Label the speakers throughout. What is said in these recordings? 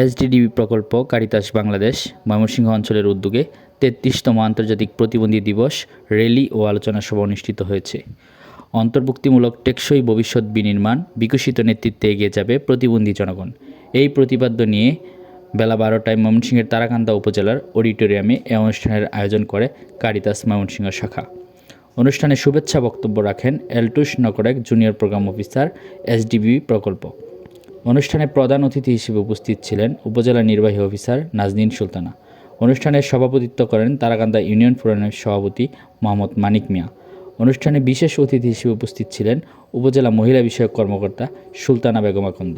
Speaker 1: এসডিডিবি প্রকল্প কারিতাস বাংলাদেশ ময়মনসিংহ অঞ্চলের উদ্যোগে তেত্রিশতম আন্তর্জাতিক প্রতিবন্ধী দিবস র্যালি ও আলোচনা সভা অনুষ্ঠিত হয়েছে অন্তর্ভুক্তিমূলক টেকসই ভবিষ্যৎ বিনির্মাণ বিকশিত নেতৃত্বে এগিয়ে যাবে প্রতিবন্ধী জনগণ এই প্রতিপাদ্য নিয়ে বেলা বারোটায় ময়মনসিংহের তারাকান্দা উপজেলার অডিটোরিয়ামে এ অনুষ্ঠানের আয়োজন করে কারিতাস ময়মনসিংহ শাখা অনুষ্ঠানে শুভেচ্ছা বক্তব্য রাখেন Eltus Nokrek junior programme officer SDB প্রকল্প অনুষ্ঠানে প্রধান অতিথি হিসেবে উপস্থিত ছিলেন উপজেলা নির্বাহী অফিসার নাজনীন সুলতানা অনুষ্ঠানে সভাপতিত্ব করেন তারাকান্দা ইউনিয়ন ফোরামের সভাপতি মোহাম্মদ মানিক মিয়া অনুষ্ঠানে বিশেষ অতিথি হিসেবে উপস্থিত ছিলেন উপজেলা মহিলা বিষয়ক কর্মকর্তা সুলতানা বেগমাকন্দ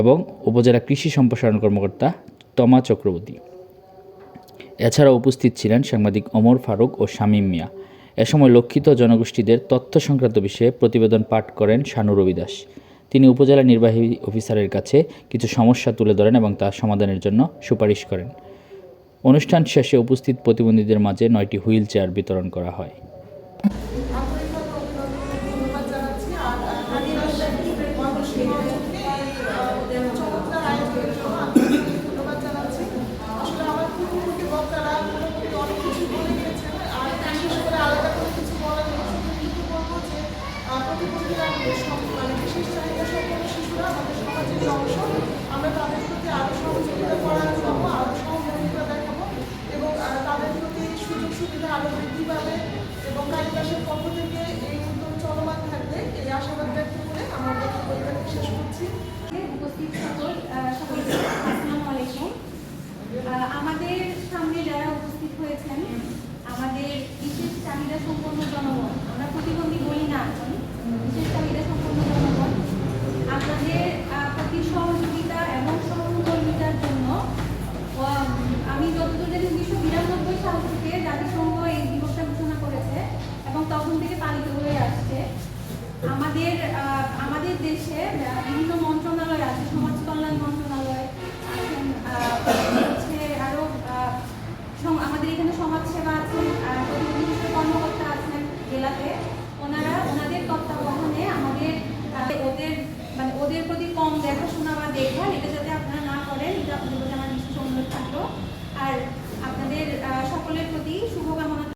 Speaker 1: এবং উপজেলা কৃষি সম্প্রসারণ কর্মকর্তা তমা চক্রবর্তী এছাড়া উপস্থিত ছিলেন সাংবাদিক অমর ফারুক ও শামীম মিয়া এ সময় লক্ষিত জনগোষ্ঠীদের তথ্য সংক্রান্ত বিষয়ে প্রতিবেদন পাঠ করেন শানু রবিদাস তিনি উপজেলা নির্বাহী অফিসারের কাছে কিছু সমস্যা তুলে ধরেন এবং তার সমাধানের জন্য সুপারিশ করেন অনুষ্ঠান শেষে উপস্থিত প্রতিবন্ধীদের মাঝে নয়টি হুইল চেয়ার বিতরণ করা হয় Thank you. আমাদের সামনে যারা উপস্থিত হয়েছেন আমাদের বিশেষ
Speaker 2: চাহিদা সম্পন্ন জনগণ আমরা প্রতিবন্ধী বলি না বিশেষ চাহিদা